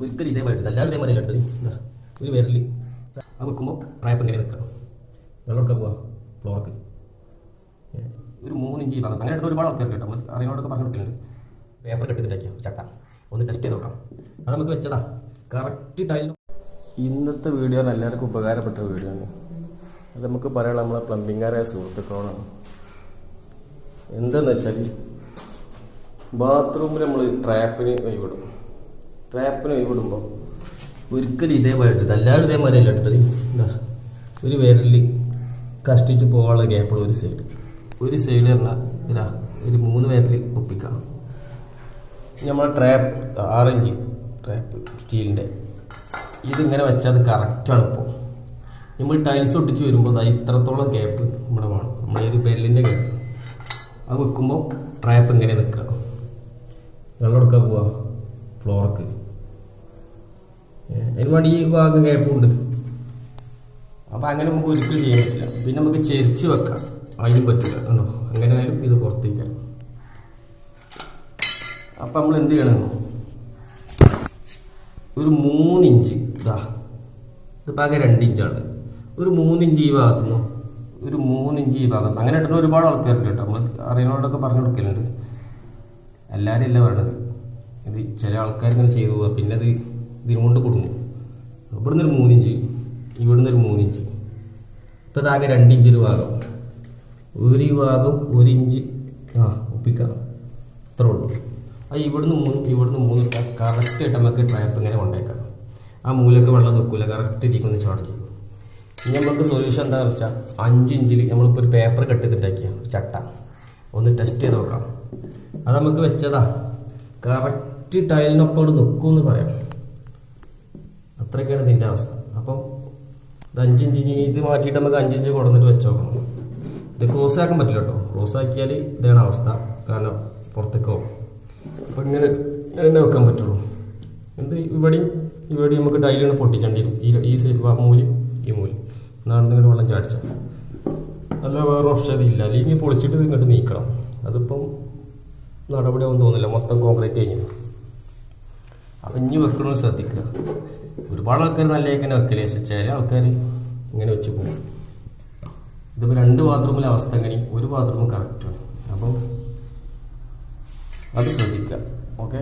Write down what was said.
ഒരിക്കലും ഇതേപോലെ ഇട്ടില്ല. എല്ലാവരും ഇതേപോലെ ഇട്ടത് ഒരു വിരൽ അത് വെക്കുമ്പോൾ റാപ്പ് ഇങ്ങനെ നിൽക്കണം. വെള്ളമൊക്കെ പോവാം ഫ്ലോർക്ക് ഒരു മൂന്നിഞ്ച് ഭാഗം അങ്ങനെ ഇടുന്ന ഒരുപാട് ആൾക്കാർ കേട്ടോ നമ്മൾ അറിയാനോടൊക്കെ പറഞ്ഞു കൊടുക്കുന്നുണ്ട് പേപ്പർ കെട്ടിട്ടാക്കിയ ചട്ട. ഒന്ന് ടെസ്റ്റ് ചെയ്ത് നോക്കാം അത് നമുക്ക് വെച്ചതാ. കറക്റ്റ് ടൈൽ ഇന്നത്തെ വീഡിയോ എല്ലാവർക്കും ഉപകാരപ്പെട്ട വീഡിയോ ആണ്. അത് നമുക്ക് പറയാനുള്ള നമ്മളെ പ്ലംബിംഗാരായ സുഹൃത്തുക്കളോടാണ്. എന്താണെന്ന് വെച്ചാൽ ബാത്റൂമിൽ നമ്മൾ ട്രാപ്പിന് ഒഴിവിടും ട്രാപ്പിന് ഒഴിവിടുമ്പോൾ ഒരിക്കലും ഇതേപോലെ ഇട്ടത് എല്ലാവരും ഇതേപോലെ അല്ല ഇട്ടത് എന്താ ഒരു വിരലിൽ കഷ്ടിച്ച് പോകാനുള്ള ഗ്യാപ്പ് ഒരു സൈഡ് ഒരു സൈഡ് പറഞ്ഞാൽ ഇതാ ഒരു മൂന്ന് വിരലിൽ ഒപ്പിക്കാം. നമ്മളെ ട്രാപ്പ് ആറഞ്ച് ട്രാപ്പ് സ്റ്റീലിന്റെ ഇതിങ്ങനെ വെച്ചാൽ അത് കറക്റ്റാണ് ഇപ്പോൾ നമ്മൾ ടൈൽസ് ഒട്ടിച്ച് വരുമ്പോൾ അത് ഇത്രത്തോളം ഗ്യാപ്പ് നമ്മുടെ വേണം. നമ്മുടെ ഒരു ബെല്ലിന്റെ ഗ്യാപ്പ് അത് വെക്കുമ്പോൾ ട്രാപ്പ് ഇങ്ങനെ നിൽക്കുക വെള്ളം എടുക്കാൻ പോവാ ഫ്ലോർക്ക് അതിന് വേണ്ടി ഈ ഭാഗം ഗ്യാപ്പുണ്ട് അപ്പം അങ്ങനെ നമുക്ക് ഒരിക്കലും ചെയ്യാൻ പറ്റില്ല. പിന്നെ നമുക്ക് ചെരിച്ച് വെക്കാം. അതിനും പറ്റില്ല. ആണോ അങ്ങനെ ആയാലും ഇത് പുറത്തേക്കാം അപ്പം നമ്മൾ എന്ത് ചെയ്യണം? ഒരു മൂന്നിഞ്ച് ഇതാ ഇത് പാകം രണ്ട് ഇഞ്ചാണ് ഒരു മൂന്നിഞ്ച് ഈ ഭാഗത്തുനിന്നു? ഒരു മൂന്നിഞ്ച് ഈ ഭാഗത്ത് അങ്ങനെ ഇട്ടുന്ന ഒരുപാട് ആൾക്കാരുണ്ട് കേട്ടോ. നമ്മൾ അറിയുന്നവരോടൊക്കെ പറഞ്ഞു കൊടുക്കലുണ്ട്. എല്ലാവരും അല്ല വേണ്ടത് ഇത് ചില ആൾക്കാർ ഇങ്ങനെ ചെയ്തു പോവുക പിന്നെ അത് ഇതിനുകൊണ്ട് കൊടുക്കും ഇവിടുന്ന് ഒരു മൂന്നിഞ്ച്. ഇവിടുന്ന് ഒരു മൂന്നിഞ്ച്. ഇപ്പോൾ താകെ രണ്ടിഞ്ച് ഒരു ഭാഗം. ഒരു ഭാഗം ഒരു ഇഞ്ച് ആ ഒപ്പിക്കാം. ഇത്രേ ഉള്ളൂ. അത് ഇവിടുന്ന് മൂന്ന് ഇവിടുന്ന് മൂന്ന് ഇട്ടാൽ കറക്റ്റായിട്ട് നമുക്ക് ട്രാപ്പ് ഇങ്ങനെ കൊണ്ടേക്കാം. ആ മൂലക്ക് വെള്ളം നിൽക്കില്ല കറക്റ്റ് ഇതിക്കൊന്ന് ചടക്കി ഇനി നമുക്ക് സൊല്യൂഷൻ എന്താണെന്ന് വെച്ചാൽ അഞ്ച് ഇഞ്ചിൽ നമ്മളിപ്പോൾ ഒരു പേപ്പർ കട്ട് ചെയ്തിട്ടാക്കിയ ഒരു ചട്ട. ഒന്ന് ടെസ്റ്റ് ചെയ്ത് നോക്കാം. അത് നമുക്ക് വെച്ചതാ. കറക്റ്റ് ടൈലിനൊപ്പം നിൽക്കുമെന്ന് പറയാം. അത്രയൊക്കെയാണ് ഇതിന്റെ അവസ്ഥ. അപ്പം ഇത് അഞ്ചിഞ്ച് ഇത് മാറ്റിയിട്ട് നമുക്ക് അഞ്ചിഞ്ച് കൊടുന്നിട്ട് വെച്ച് നോക്കണം ഇത് ക്ലോസ് ആക്കാൻ പറ്റില്ല കേട്ടോ. ക്ലോസ് ആക്കിയാൽ ഇതാണ് അവസ്ഥ. കാരണം പുറത്തേക്ക് അപ്പം ഇങ്ങനെ ഇങ്ങനെ വെക്കാൻ പറ്റുള്ളൂ. എന്ത് ഇവിടെയും ഇവിടെയും നമുക്ക് ഡൈലിയാണ് പൊട്ടിച്ചേണ്ടി വരും. ഈ ഈ സൈഡ് മൂലി ഈ മൂലി. എന്നാണ് നിങ്ങളുടെ വെള്ളം ചാടിച്ച. അല്ല വേറെ ഓപ്ഷൻ ഇല്ല അല്ലെങ്കിൽ പൊളിച്ചിട്ട് ഇങ്ങോട്ട് നീക്കണം. അതിപ്പം നടപടിയാവും തോന്നില്ല മൊത്തം കോൺക്രീറ്റ് കഴിഞ്ഞു അപ്പം ഇനി വെക്കണമെന്ന് ശ്രദ്ധിക്കുക. ഒരുപാട് ആൾക്കാർ നല്ല തന്നെ വെക്കലേ. പക്ഷെ ചില ആൾക്കാർ ഇങ്ങനെ വെച്ച് പോകും ഇതിപ്പോൾ രണ്ട് ബാത്റൂമിലെ അവസ്ഥ എങ്ങനെ ഒരു ബാത്റൂം കറക്റ്റാണ് അപ്പം അത് ശ്രദ്ധിക്കുക. ഓക്കെ